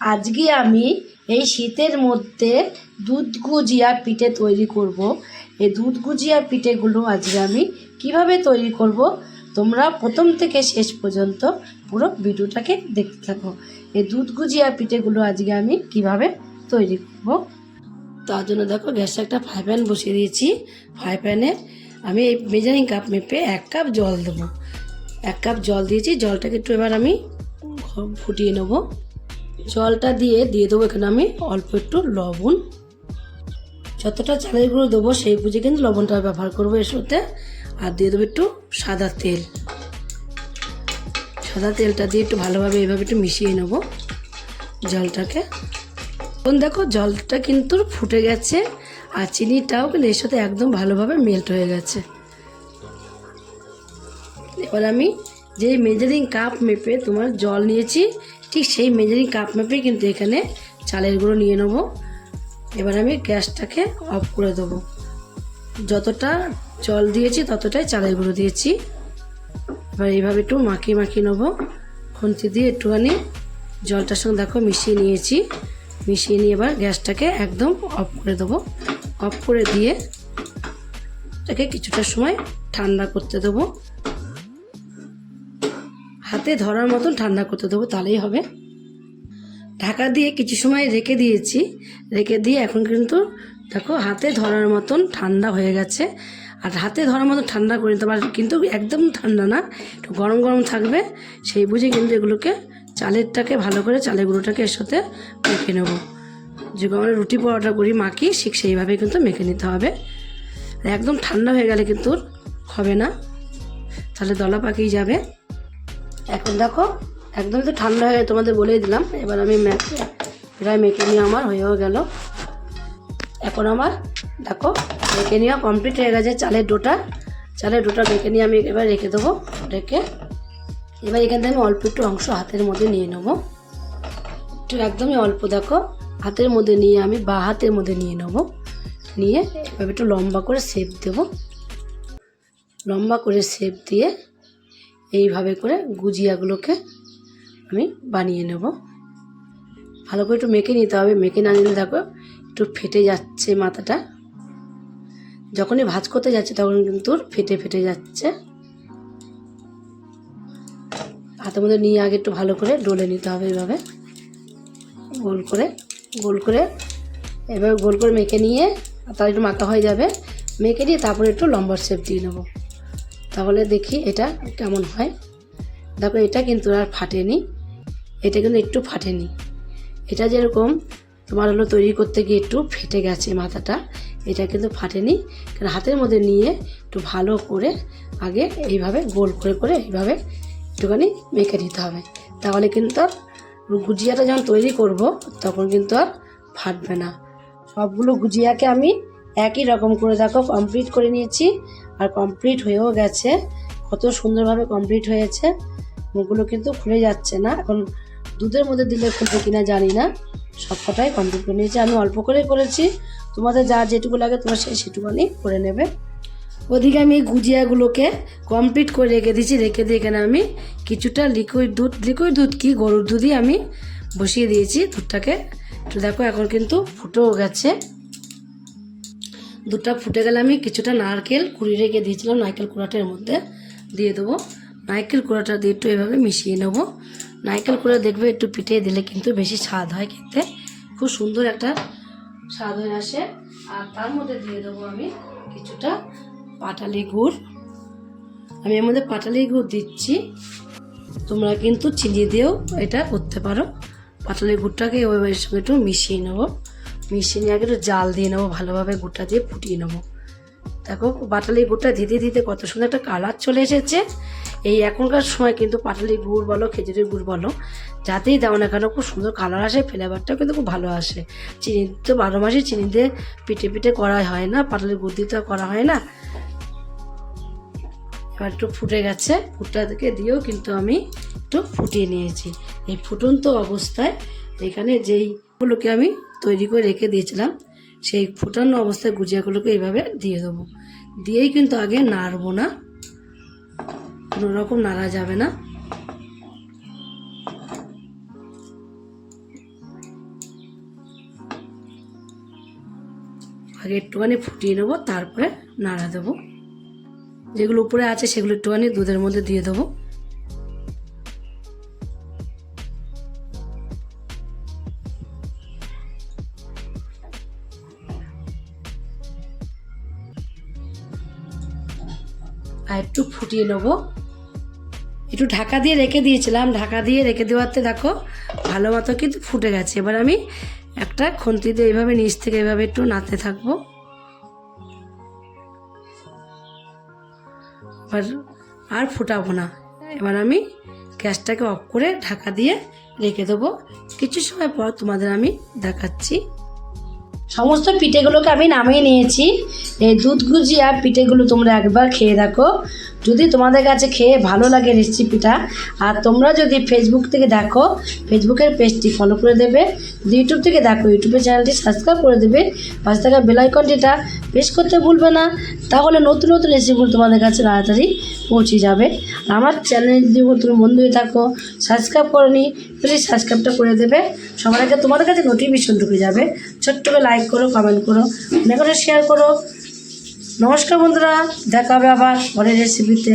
আজকে আমি এই শীতের মধ্যে দুধ গুজিয়া পিঠে তৈরি করব। এই দুধ গুজিয়া পিঠেগুলো আজকে আমি কীভাবে তৈরি করব? তোমরা প্রথম থেকে শেষ পর্যন্ত পুরো ভিডিওটাকে দেখতে থাকো। এই দুধ গুজিয়া পিঠেগুলো আজকে আমি কীভাবে তৈরি করব? তার জন্য দেখো, গ্যাসে একটা ফ্রাই প্যান বসিয়ে দিয়েছি। ফ্রাই প্যানে আমি এই মেজারিং কাপ মেপে এক কাপ জল দেবো। এক কাপ জল দিয়েছি। জলটাকে একটু এবার আমি ফুটিয়ে নেব। জলটা দিয়ে দিয়ে দেবো এখানে আমি অল্প একটু লবণ। যতটা চালের গুঁড়ো দেবো, সেই বুঝে কিন্তু লবণটা ব্যবহার করব এর সাথে। আর দিয়ে দেবো একটু সাদা তেল। সাদা তেলটা দিয়ে একটু ভালোভাবে এইভাবে একটু মিশিয়ে নেব জলটাকে। এখন দেখো জলটা কিন্তু ফুটে গেছে, আর চিনিটাও কিন্তু এর সাথে একদম ভালোভাবে মেল্ট হয়ে গেছে। এবার আমি যে মেজারিং কাপ মেপে তোমার জল নিয়েছি ঠিক সেই মেজারিং কাপ মেপে কিন্তু এখানে চালের গুঁড়ো নিয়ে নেব। এবার আমি গ্যাসটাকে অফ করে দেবো। যতটা জল দিয়েছি ততটাই চালের গুঁড়ো দিয়েছি। এবার এইভাবে একটু মাখিয়ে মাখিয়ে নেব। খুন্তি দিয়ে একটুখানি জলটার সঙ্গে দেখো মিশিয়ে নিয়েছি। মিশিয়ে নিয়ে এবার গ্যাসটাকে একদম অফ করে দেবো। অফ করে দিয়ে এটাকে কিছুটা সময় ঠান্ডা করতে দেবো। হাতে ধরার মতন ঠান্ডা করতে দেবো, তাহলেই হবে। ঢাকা দিয়ে কিছু সময় রেখে দিয়েছি। রেখে দিয়ে এখন কিন্তু দেখো হাতে ধরার মতন ঠান্ডা হয়ে গেছে। আর হাতে ধরার মতন ঠান্ডা করে নিতে পারে কিন্তু একদম ঠান্ডা না, একটু গরম গরম থাকবে। সেই বুঝে কিন্তু এগুলোকে চালেরটাকে ভালো করে চালের গুঁড়োটাকে এর সাথে মেখে নেব। যে আমরা রুটি পরোটা করি, মাখি, ঠিক সেইভাবে কিন্তু মেখে নিতে হবে। একদম ঠান্ডা হয়ে গেলে কিন্তু হবে না। তাহলে দলা পাকিয়ে যাবে। এখন দেখো একদম তো ঠান্ডা হয়ে তোমাদের বলেই দিলাম। এবার আমি প্রায় মেখে নিয়ে আমার হয়েও গেল। এখন আমার, দেখো, মেখে নেওয়া কমপ্লিট হয়ে গেছে চালের ডোটা। চালের ডোটা মেখে নিয়ে আমি এবার রেখে দেবো রেখে এবার এখান থেকে আমি অল্প একটু অংশ হাতের মধ্যে নিয়ে নেব। একটু একদমই অল্প, দেখো, হাতের মধ্যে নিয়ে আমি বা হাতের মধ্যে নিয়ে নেব। নিয়ে এভাবে একটু লম্বা করে শেপ দেবো। লম্বা করে শেপ দিয়ে এইভাবে করে গুজিয়াগুলোকে আমি বানিয়ে নেব। ভালো করে একটু মেখে নিতে হবে। মেখে না নিলে দেখো একটু ফেটে যাচ্ছে মাথাটা। যখনই ভাজ করতে যাচ্ছে তখন কিন্তু ফেটে ফেটে যাচ্ছে। হাতের মধ্যে নিয়ে আগে একটু ভালো করে ডলে নিতে হবে এইভাবে। গোল করে গোল করে, এভাবে গোল করে মেখে নিয়ে তার একটু মাথা হয়ে যাবে। মেখে নিয়ে তারপরে একটু লম্বা শেপ দিয়ে নেব। তাহলে দেখি এটা কেমন হয়। দেখো এটা কিন্তু আর ফাটেনি। এটা কিন্তু একটু ফাটেনি। এটা যেরকম তোমার হলো তৈরি করতে গিয়ে একটু ফেটে গেছে মাথাটা, এটা কিন্তু ফাটেনি। কারণ হাতের মধ্যে নিয়ে একটু ভালো করে আগে এইভাবে গোল করে করে এইভাবে একটুখানি মেখে দিতে হবে। তাহলে কিন্তু আর গুজিয়াটা যখন তৈরি করব, তখন কিন্তু আর ফাটবে না। সবগুলো গুজিয়াকে আমি একই রকম করে দেখো কমপ্লিট করে নিয়েছি। আর কমপ্লিট হয়েও গেছে। কত সুন্দরভাবে কমপ্লিট হয়েছে। মুখগুলো কিন্তু খুলে যাচ্ছে না। এখন দুধের মধ্যে দিলে খুলবে কিনা জানি না। সব কটাই কমপ্লিট করে নিয়েছি। আমি অল্প করে করেছি। তোমাদের যা যেটুকু লাগে তোমরা সেই সেটুকুনি করে নেবে। ওদিকে আমি গুজিয়াগুলোকে কমপ্লিট করে রেখে দিয়েছি। রেখে দিয়ে এখানে আমি কিছুটা লিকুইড দুধ লিকুইড দুধ কি? গরুর দুধই আমি বসিয়ে দিয়েছি দুধটাকে। তো দেখো, এখন কিন্তু ফুটেও গেছে। দুধটা ফুটে গেলে আমি কিছুটা নারকেল কুড়ি রেখে দিয়েছিলাম, নারকেল কুড়াটার মধ্যে দিয়ে দেবো। নারকেল কুড়াটা দিয়ে একটু এভাবে মিশিয়ে নেব। নারকেল কুড়া দেখবে একটু পিঠে দিলে কিন্তু বেশি স্বাদ হয় খেতে। খুব সুন্দর একটা স্বাদ হয়ে আসে। আর তার মধ্যে দিয়ে দেবো আমি কিছুটা পাটালি গুড়। আমি এর মধ্যে পাটালি গুড় দিচ্ছি। তোমরা কিন্তু চিনি দিয়েও এটা করতে পারো। পাটালি গুড়টাকে ওই সঙ্গে একটু মিশিয়ে নেব। মিশিয়ে নিয়ে আগে একটু জাল দিয়ে নেব, ভালোভাবে গুড়টা দিয়ে ফুটিয়ে নেব। দেখো, পাটালি গুড়টা দিতে দিতে কত সুন্দর একটা কালার চলে এসেছে। এই এখনকার সময় কিন্তু পাটালি গুড় বলো, খেজুরের গুড় বলো, যাতেই দাও না কেন, খুব সুন্দর কালার আসে ফ্লেভারটাও কিন্তু খুব ভালো আসে। চিনি তো বারো মাসে চিনি দিয়ে পিঠে পিঠে করা হয় না, পাটালি গুড় দিয়ে তো করা হয় না। এবার একটু ফুটে গেছে ফুটটাকে দিয়েও কিন্তু আমি একটু ফুটিয়ে নিয়েছি। এই ফুটন্ত অবস্থায় এখানে গুলোকে আমি তৈরি করে রেখে দিয়েছিলাম। সেই ফুটানো অবস্থায় গুজিয়াগুলোকে এইভাবে দিয়ে দেবো। দিয়েই কিন্তু আগে নাড়বো না। কোনো রকম নাড়া যাবে না। আগে একটুখানি ফুটিয়ে নেব, তারপরে নাড়া দেবো। যেগুলো উপরে আছে সেগুলো একটুখানি দুধের মধ্যে দিয়ে দেবো। আর একটু ফুটিয়ে নেব। একটু ঢাকা দিয়ে রেখে দিয়েছিলাম। ঢাকা দিয়ে রেখে দেওয়াতে দেখো ভালো মতো কিন্তু ফুটে গেছে। এবার আমি একটা খুন্তি দিয়ে এইভাবে নিচ থেকে এইভাবে একটু নাতে থাকব। এবার আর ফুটাবো না। এবার আমি গ্যাসটাকে অফ করে ঢাকা দিয়ে রেখে দেবো। কিছু সময় পর তোমাদের আমি দেখাচ্ছি। সমস্ত পিঠেগুলোকে আমি নামিয়ে নিয়েছি। এই দুধ গুজিয়া পিঠেগুলো তোমরা একবার খেয়ে দেখো। যদি তোমাদের কাছে খেয়ে ভালো লাগে রেসিপিটা আর তোমরা যদি ফেসবুক থেকে দেখো ফেসবুকের পেজটি ফলো করে দেবে। যদি ইউটিউব থেকে দেখো ইউটিউবের চ্যানেলটি সাবস্ক্রাইব করে দেবে। পাশে থাকা বেলাইকনটিটা প্রেস করতে ভুলবে না। তাহলে নতুন নতুন রেসিপিগুলো তোমাদের কাছে তাড়াতাড়ি পৌঁছে যাবে। আমার চ্যানেল যদি তুমি বন্ধু হয়ে থাকো সাবস্ক্রাইব করনি প্লিজ সাবস্ক্রাইবটা করে দেবে। সবার আগে তোমাদের কাছে নোটিফিকেশন ঢুকে যাবে। ছোট্ট করে লাইক করো কমেন্ট করো অনেক শেয়ার করো। নমস্কার বন্ধুরা দেখা হবে আবার পরের রেসিপিতে